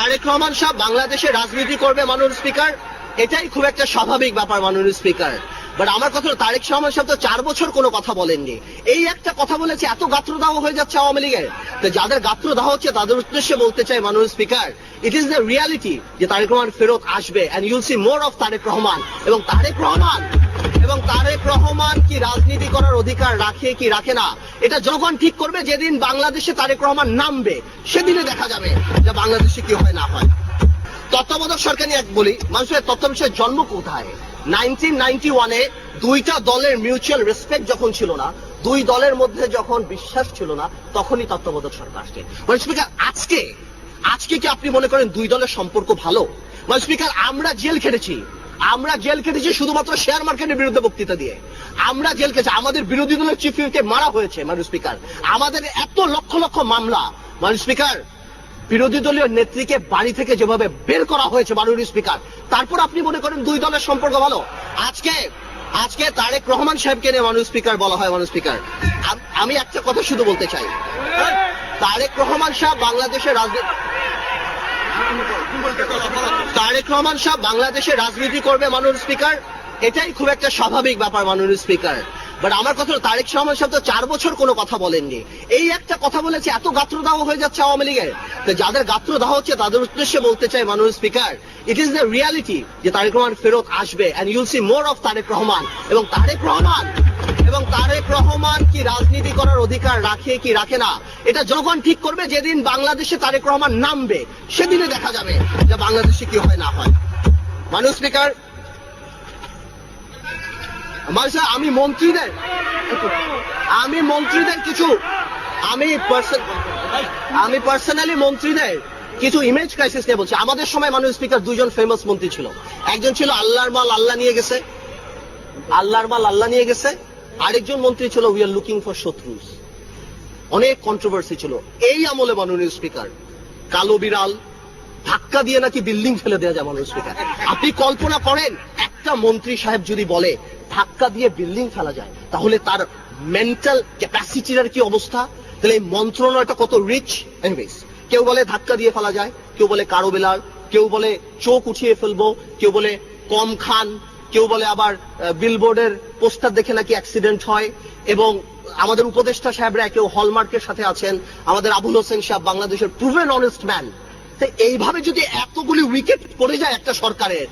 তারেক রহমান সাহেব বাংলাদেশে রাজনীতি করবে মাননীয় স্পিকার, এটাই খুব একটা স্বাভাবিক ব্যাপার মাননীয় স্পিকার। বাট আমার কথা তারেক রহমান সাহেব তো চার বছর কোনো কথা বলেননি। এই একটা কথা বলেছে, এত গাত্রদাহ হয়ে যাচ্ছে আওয়ামী লীগের। তো যাদের গাত্রদাহ হচ্ছে, তাদের উদ্দেশ্যে বলতে চাই মাননীয় speaker it is the reality যে তারেক রহমান ফেরত আসবে and you'll see more of Tarique Rahman এবং তারেক রহমান অধিকার রাখে কি রাখে না, এটা জনগণ ঠিক করবে যেদিন বাংলাদেশে তারেক রহমান নামবে, সেদিনে দেখা যাবে যে বাংলাদেশে কি হয় না হয়। তত্ত্বাবধায়ক সরকার নিয়ে এক বলি, মানুষের তত্ত্বাবধায়ক জন্ম কোথায়? নাইনটিন নাইনটি ওয়ানে দুইটা দলের মিউচুয়াল রেসপেক্ট যখন ছিল না, দুই দলের মধ্যে যখন বিশ্বাস ছিল না, তখনই তত্ত্বাবধায়ক সরকার আসছে। মানে স্পিকার আজকে আজকে কি আপনি মনে করেন দুই দলের সম্পর্ক ভালো? মানে স্পিকার আমরা জেল খেটেছি, আমরা জেল খেটেছি শুধুমাত্র শেয়ার মার্কেটের বিরুদ্ধে বক্তৃতা দিয়ে। আমরা জেল কেটেছি আমাদের বিরোধী দলের চিফ হুইপকে মারা হয়েছে মানুষ স্পিকার আমাদের এত লক্ষ লক্ষ মামলা। মানুষ স্পিকার বিরোধী দলীয় নেত্রীকে বাড়ি থেকে যেভাবে বের করা হয়েছে, মাননীয় স্পিকার তারপর আপনি মনে করেন দুই দলের সম্পর্ক ভালো? আজকে আজকে তারেক রহমান সাহেবকে নিয়ে মানুষ স্পিকার বলা হয় মানুষ স্পিকার আমি একটা কথা শুধু বলতে চাই। তারেক রহমান সাহেব বাংলাদেশের রাজনীতি তারেক রহমান সাহেব বাংলাদেশে রাজনীতি করবে, মাননীয় স্পিকার এটাই খুব একটা স্বাভাবিক ব্যাপার মাননীয় স্পিকার। বাট আমার কথা তারেক রহমান সাহেব তো চার বছর কোনো কথা বলেননি। এই একটা কথা বলেছে, এত গাত্রদাহ হয়ে যাচ্ছে আওয়ামী লীগের। তো যাদের গাত্রদাহ হচ্ছে, তাদের উদ্দেশ্যে বলতে চাই মাননীয় speaker it is the reality যে তারেক রহমান ফেরত আসবে and you'll see more of Tarique Rahman. এবং তারেক রহমান, এবং তারেক রহমান কি রাজনীতি করার অধিকার রাখে কি রাখে না, এটা জনগণ ঠিক করবে যেদিন বাংলাদেশে তারেক রহমান নামবে, সেদিনে দেখা যাবে যে বাংলাদেশে কি হয় না হয়। মানুষ স্পিকার মানুষ আমি মন্ত্রীদের আমি মন্ত্রীদের কিছু, আমি আমি পার্সোনালি মন্ত্রীদের কিছু ইমেজ ক্রাইসিস নিয়ে বলছি। আমাদের সময় মানুষ স্পিকার দুজন ফেমাস মন্ত্রী ছিল। একজন ছিল আল্লাহর মাল আল্লাহ নিয়ে গেছে, আল্লাহর মাল আল্লাহ নিয়ে গেছে। আরেকজন মন্ত্রী ছিল উই আর লুকিং ফর শত্রুস। অনেক কন্ট্রোভার্সি ছিল। এই আমলে মাননীয় স্পিকার কালো বিড়াল, ধাক্কা দিয়ে নাকি বিল্ডিং ফেলে দেওয়া যায় মাননীয় স্পিকার আপনি কল্পনা করেন, একটা মন্ত্রী সাহেব যদি বলে ধাক্কা দিয়ে বিল্ডিং ফেলা যায়। তাহলে তার মেন্টাল ক্যাপাসিটির কি অবস্থা? তাহলে এই মন্ত্রণালয়টা কত রিচ এনিওয়েজ কেউ বলে ধাক্কা দিয়ে ফেলা যায়, কেউ বলে কারও বেলাল কেউ বলে চোখ উঠিয়ে ফেলব, কেউ বলে কম খান, কেউ বলে আবার বিলবোর্ডের পোস্টার দেখে নাকি অ্যাক্সিডেন্ট হয়। এবং আমাদের উপদেষ্টা সাহেবরা কেউ হলমার্কের সাথে আছেন, আমাদের আবুল হোসেন সাহেব বাংলাদেশের প্রুভেন অনেস্ট ম্যান এইভাবে যদি এতগুলি উইকেট পড়ে যায় একটা সরকারের